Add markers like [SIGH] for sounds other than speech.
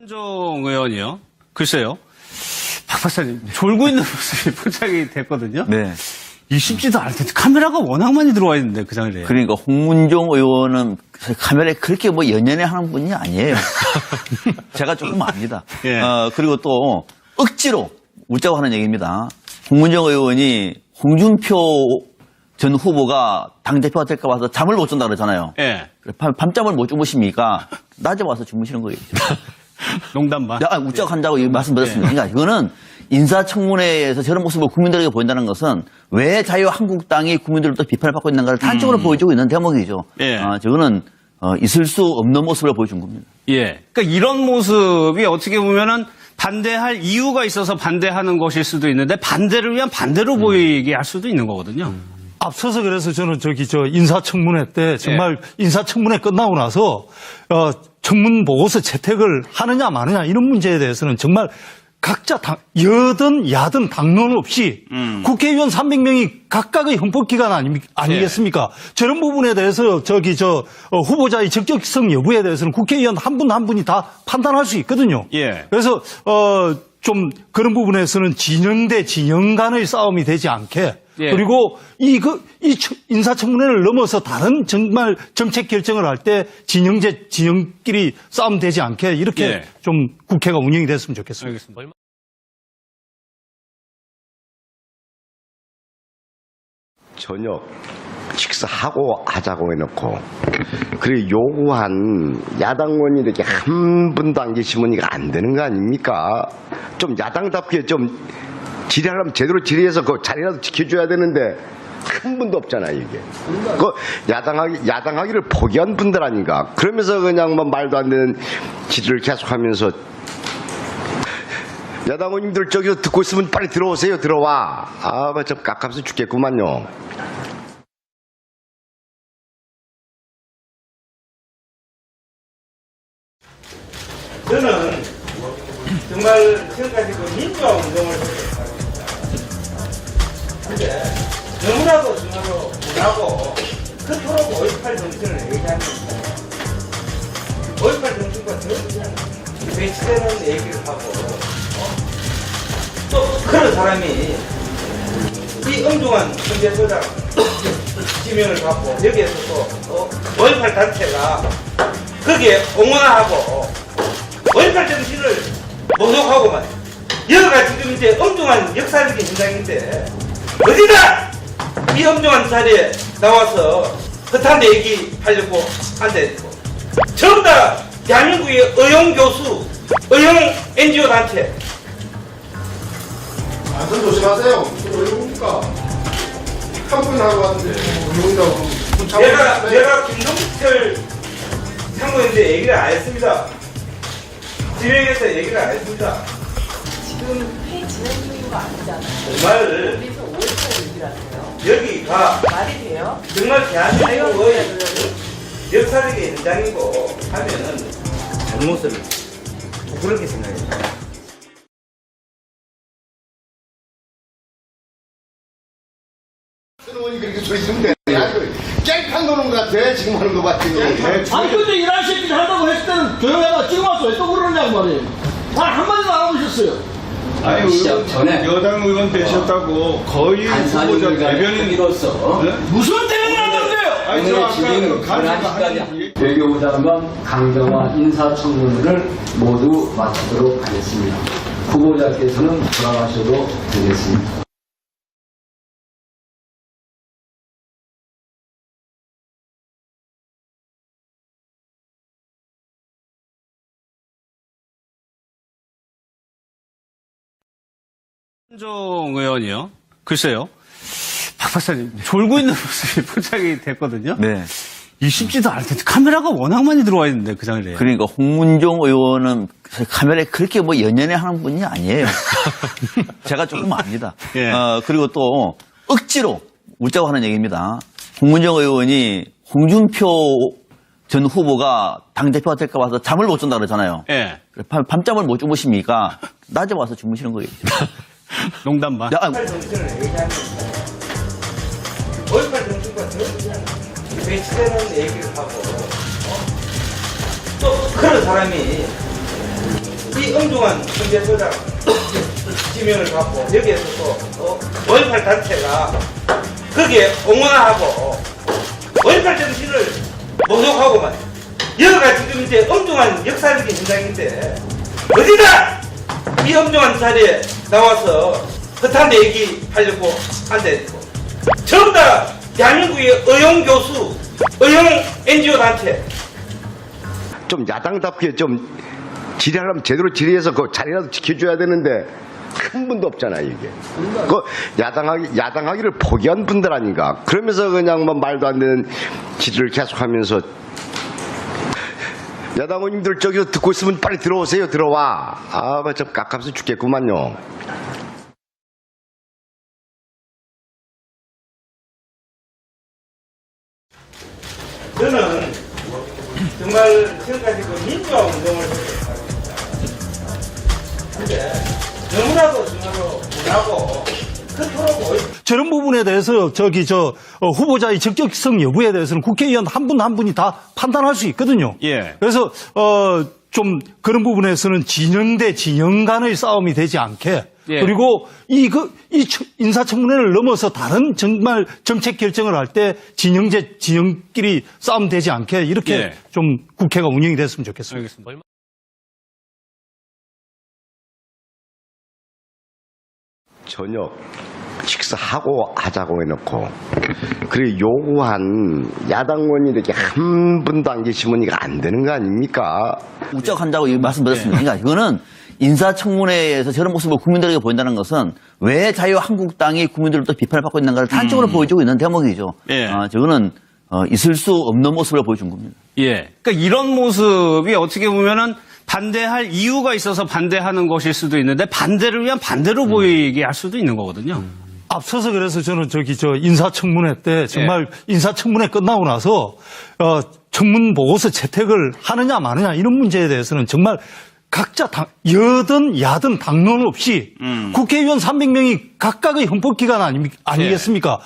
한종 의원이요. 글쎄요. 박 박사님, 졸고 있는 [LAUGHS] 모습이 포착이 됐거든요. 네. 이 쉽지도 않을 텐데 카메라가 워낙 많이 들어와 있는데 그 장면에. 그러니까 홍문종 의원은 카메라에 그렇게 뭐 연연해 하는 분이 아니에요. [LAUGHS] 제가 조금 압니다. 예. 어, 그리고 또 억지로 웃자고 하는 얘기입니다. 홍문종 의원이 홍준표 전 후보가 당대표가 될까 봐서 잠을 못 잔다 그러잖아요. 예. 밤, 밤잠을 못 주무십니까? 낮에 와서 주무시는 거겠죠. [LAUGHS] 농담 반. 아, 웃자고 한다고 이 말씀드렸습니다. 그러니까 이거는 인사청문회에서 저런 모습을 국민들에게 보인다는 것은 왜 자유한국당이 국민들로부터 비판을 받고 있는가를 단적으로 보여주고 있는 대목이죠. 예. 아, 저거는 어, 있을 수 없는 모습을 보여준 겁니다. 예. 그러니까 이런 모습이 어떻게 보면은 반대할 이유가 있어서 반대하는 것일 수도 있는데 반대를 위한 반대로 음. 보이게 할 수도 있는 거거든요. 앞서서 그래서 저는 저기 저 인사청문회 때 정말 인사청문회 끝나고 나서 어 청문 보고서 채택을 하느냐 마느냐 이런 문제에 대해서는 정말 각자 당, 여든 야든 당론 없이 국회의원 300명이 각각의 헌법기관 아닙, 아니겠습니까? 저런 부분에 대해서 저기 저 어, 후보자의 적격성 여부에 대해서는 국회의원 한분한 분이 다 판단할 수 있거든요. 예. 그래서 어 좀 그런 부분에서는 진영 대 진영 간의 싸움이 되지 않게 예. 그리고 이, 그, 이 처- 인사청문회를 넘어서 다른 정말 정책 결정을 할 때 진영제, 진영끼리 싸움 되지 않게 이렇게 예. 좀 국회가 운영이 됐으면 좋겠습니다. 알겠습니다. 저녁 식사하고 하자고 해놓고 그래 요구한 야당원이 이렇게 한 분도 안 계시면 이거 안 되는 거 아닙니까? 좀 야당답게 좀 질의하려면 제대로 질의해서 그 자리라도 지켜줘야 되는데 한 분도 없잖아요 이게. 그 야당하기 야당하기를 포기한 분들 아닌가? 그러면서 그냥 뭐 말도 안 되는 질의를 계속하면서 야당원님들 저기서 듣고 있으면 빨리 들어오세요 들어와. 아좀 깝깝해서 죽겠구만요. 저는 정말 지금까지 그 민주화 운동을. 근데 너무나도 정말로 못하고 그토록 5.18 정신을 얘기하는 겁니다. 5.18 정신과 전혀 배치되는 얘기를 하고 어? 또 그런 사람이 이 엉뚱한 경제소장 [COUGHS] 지명을 받고 여기에서 또5.18 단체가 거기에 옹호하고 5.18 정신을 모독하고 만 여기가 지금 이제 엉뚱한 역사적인 현장인데 어디다 이 엉뚱한 자리에 나와서 허탄 얘기 하려고 앉아있고 전부 다 대한민국의 의용 교수, 의용 NGO 단체 아, 선 조심하세요. 왜 뭡니까? 한분 하고 왔는데, 운동자고. 내가 내가 김동철 상무인데 얘기를 안 했습니다. 진행해서 얘기를 안 했습니다. 지금 회의 진행 중인 거 아니잖아요. 정말 그래 서 5일차 얘기를 하세요. 여기가 말이 돼요? 정말 대한민국의 역사적인 현장이고 하면은 잘못을 그렇게 생각해요. 선생님이 그렇게 소리 돼. 아주 깽판 도는 것 같아. 지금 하는 거 봤지. 아니 근데 일할 새끼들 한다고 했을 때는 조용해봐 지금 와서 왜 또 그러냐고 말이에요 말 한마디도 안 하셨어요 아니, 시작 전에. 여당 의원 되셨다고 거의 후보자 대변인으로서 무슨 때문에 한다고요? 아니 저 아까 간증 외교부 장관 강경화 인사청문회를 모두 마치도록 하겠습니다. 후보자께서는 돌아가셔도 되겠습니다. 한종 의원이요. 글쎄요. 박 박사님, 졸고 있는 [LAUGHS] 모습이 포착이 됐거든요. 네. 이 쉽지도 않을 텐데 카메라가 워낙 많이 들어와 있는데 그 장면에. 그러니까 홍문종 의원은 카메라에 그렇게 뭐 연연해 하는 분이 아니에요. [LAUGHS] 제가 조금 압니다. 예. 어, 그리고 또 억지로 웃자고 하는 얘기입니다. 홍문종 의원이 홍준표 전 후보가 당대표가 될까 봐서 잠을 못 잔다 그러잖아요. 예. 밤, 밤잠을 못 주무십니까? 낮에 와서 주무시는 거겠죠. [LAUGHS] 농담 반. 야, 5.18 정신을 얘기하는 겁니다. 5.18 정신과 전혀 배치되는 얘기를 하고 어? 또 그런 사람이 이 엉뚱한 경제소장 지명을 받고 여기에서 또5.18 단체가 거기에 옹호하고 5.18 정신을 모독하고 말 여기가 지금 이제 엉뚱한 역사적인 현장인데 어디다 이 엉뚱한 자리에 나와서 허탄 얘기 하려고 앉아있고 전부 다 대한민국의 의용 교수, 의용 NGO 단체 좀 야당답게 좀 질의하려면 제대로 질의해서 그 자리라도 지켜줘야 되는데 한 분도 없잖아 이게. 그 야당하기 야당하기를 포기한 분들 아닌가. 그러면서 그냥 뭐 말도 안 되는 질의를 계속하면서 야당 의원님들 저기서 듣고 있으면 빨리 들어오세요 들어와. 아좀 깝깝해 죽겠구만요. 저는 정말 지금까지 그 민주화 운동을 했었습니다. 근데 너무나도 정말로 못하고 저런 부분에 대해서 저기 저 어, 후보자의 적격성 여부에 대해서는 국회의원 한 분 한 분이 다 판단할 수 있거든요. 예. 그래서 어 좀 그런 부분에서는 진영 대 진영 간의 싸움이 되지 않게 예. 그리고 이 그 이 처- 인사청문회를 넘어서 다른 정말 정책 결정을 할 때 진영제 진영끼리 싸움 되지 않게 이렇게 예. 좀 국회가 운영이 됐으면 좋겠습니다. 알겠습니다. 저녁 식사하고 하자고 해놓고 그리고 요구한 야당 의원이 이렇게 한 분도 안 계시면 이거 안 되는 거 아닙니까? 우쩍한다고 이 말씀드렸습니다. 그러니까 이거는 인사청문회에서 저런 모습을 국민들에게 보인다는 것은 왜 자유한국당이 국민들로부터 비판을 받고 있는가를 단적으로 보여주고 있는 대목이죠. 예. 아, 저거는 어, 있을 수 없는 모습을 보여준 겁니다. 예. 그러니까 이런 모습이 어떻게 보면은 반대할 이유가 있어서 반대하는 것일 수도 있는데 반대를 위한 반대로 보이게 할 수도 있는 거거든요. 앞서서 그래서 저는 저기 저 인사청문회 때 정말 인사청문회 끝나고 나서 어 청문 보고서 채택을 하느냐 마느냐 이런 문제에 대해서는 정말 각자 당, 여든 야든 당론 없이 국회의원 300명이 각각의 헌법 기관 아니, 아니겠습니까?